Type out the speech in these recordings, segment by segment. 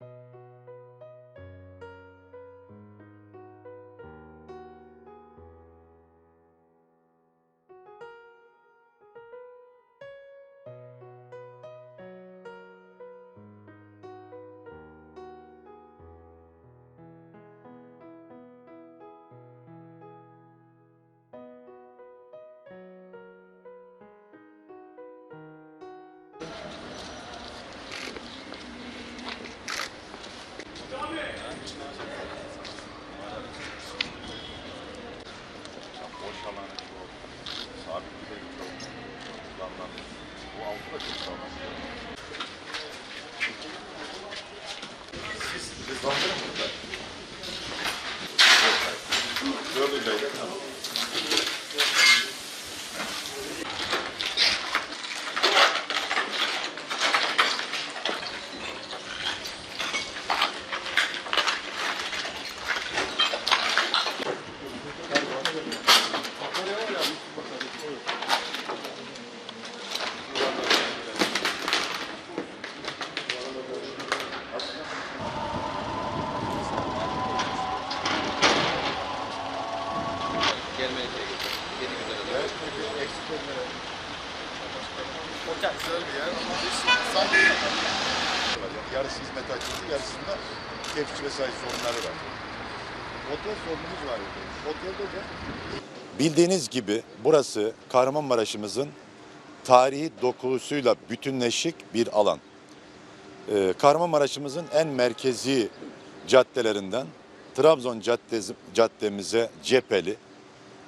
you alanı çok, sabit bir de çok kullanılan. Bu altı da çok sağlam. Siz hızlandırın burada. Dördüncü ayda tamam. Güzel bir yer ama biz sanki yarısı hizmet açıldı, yarısında tepsi vesaire sorunları var. Otel sorunumuz var. Otelde de Bildiğiniz gibi burası Kahramanmaraş'ımızın tarihi dokusuyla bütünleşik bir alan. Ee, Kahramanmaraş'ımızın en merkezi caddelerinden Trabzon caddesi, caddemize cepheli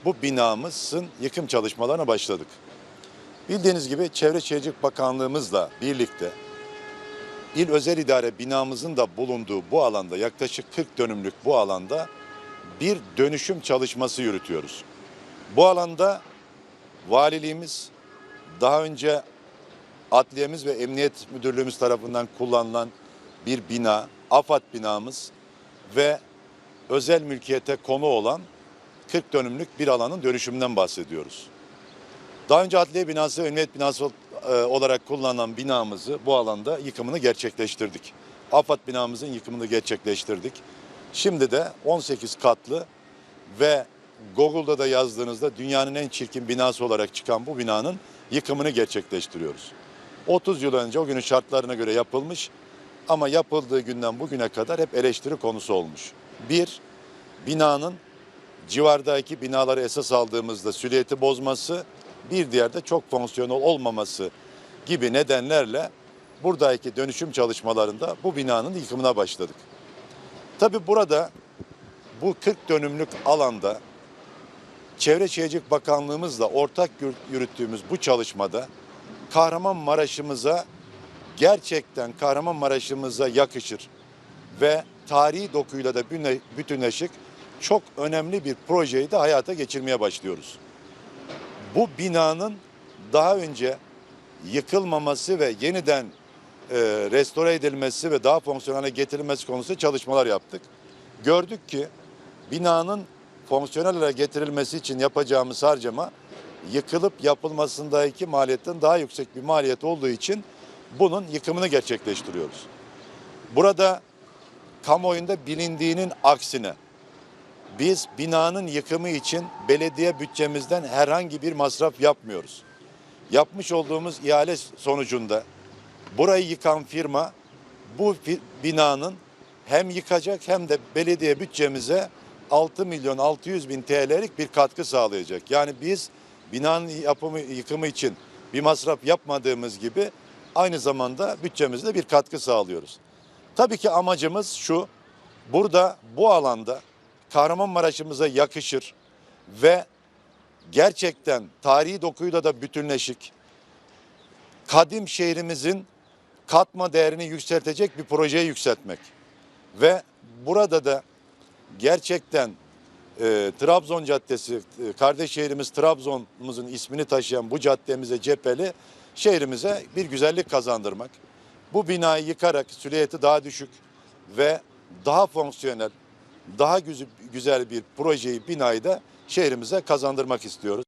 bu binamızın yıkım çalışmalarına başladık. Bildiğiniz gibi Çevre Şehircilik Bakanlığımızla birlikte İl Özel İdare binamızın da bulunduğu bu alanda yaklaşık 40 dönümlük bu alanda bir dönüşüm çalışması yürütüyoruz. Bu alanda valiliğimiz daha önce adliyemiz ve emniyet müdürlüğümüz tarafından kullanılan bir bina, AFAD binamız ve özel mülkiyete konu olan 40 dönümlük bir alanın dönüşümünden bahsediyoruz. Daha önce adliye binası emniyet binası e, olarak kullanılan binamızı bu alanda yıkımını gerçekleştirdik. AFAD binamızın yıkımını gerçekleştirdik. Şimdi de 18 katlı ve Google'da da yazdığınızda dünyanın en çirkin binası olarak çıkan bu binanın yıkımını gerçekleştiriyoruz. 30 yıl önce o günün şartlarına göre yapılmış ama yapıldığı günden bugüne kadar hep eleştiri konusu olmuş. Bir, binanın civardaki binaları esas aldığımızda süliyeti bozması, bir diğer de çok fonksiyonel olmaması gibi nedenlerle buradaki dönüşüm çalışmalarında bu binanın yıkımına başladık. Tabi burada bu 40 dönümlük alanda Çevre Şehircilik Bakanlığımızla ortak yür- yürüttüğümüz bu çalışmada Kahramanmaraş'ımıza gerçekten Kahramanmaraş'ımıza yakışır ve tarihi dokuyla da bütünleşik çok önemli bir projeyi de hayata geçirmeye başlıyoruz. Bu binanın daha önce yıkılmaması ve yeniden e, restore edilmesi ve daha fonksiyonel getirilmesi konusunda çalışmalar yaptık. Gördük ki binanın fonksiyonel hale getirilmesi için yapacağımız harcama yıkılıp yapılmasındaki maliyetten daha yüksek bir maliyet olduğu için bunun yıkımını gerçekleştiriyoruz. Burada kamuoyunda bilindiğinin aksine biz binanın yıkımı için belediye bütçemizden herhangi bir masraf yapmıyoruz. Yapmış olduğumuz ihale sonucunda burayı yıkan firma bu binanın hem yıkacak hem de belediye bütçemize 6 milyon 600 bin TL'lik bir katkı sağlayacak. Yani biz binanın yapımı yıkımı için bir masraf yapmadığımız gibi aynı zamanda bütçemizde bir katkı sağlıyoruz. Tabii ki amacımız şu. Burada bu alanda Kahramanmaraş'ımıza yakışır ve gerçekten tarihi dokuyla da bütünleşik kadim şehrimizin katma değerini yükseltecek bir projeyi yükseltmek. Ve burada da gerçekten e, Trabzon Caddesi, e, kardeş şehrimiz Trabzon'umuzun ismini taşıyan bu caddemize cepheli şehrimize bir güzellik kazandırmak. Bu binayı yıkarak süliyeti daha düşük ve daha fonksiyonel, daha güz- güzel bir projeyi, binayı da şehrimize kazandırmak istiyoruz.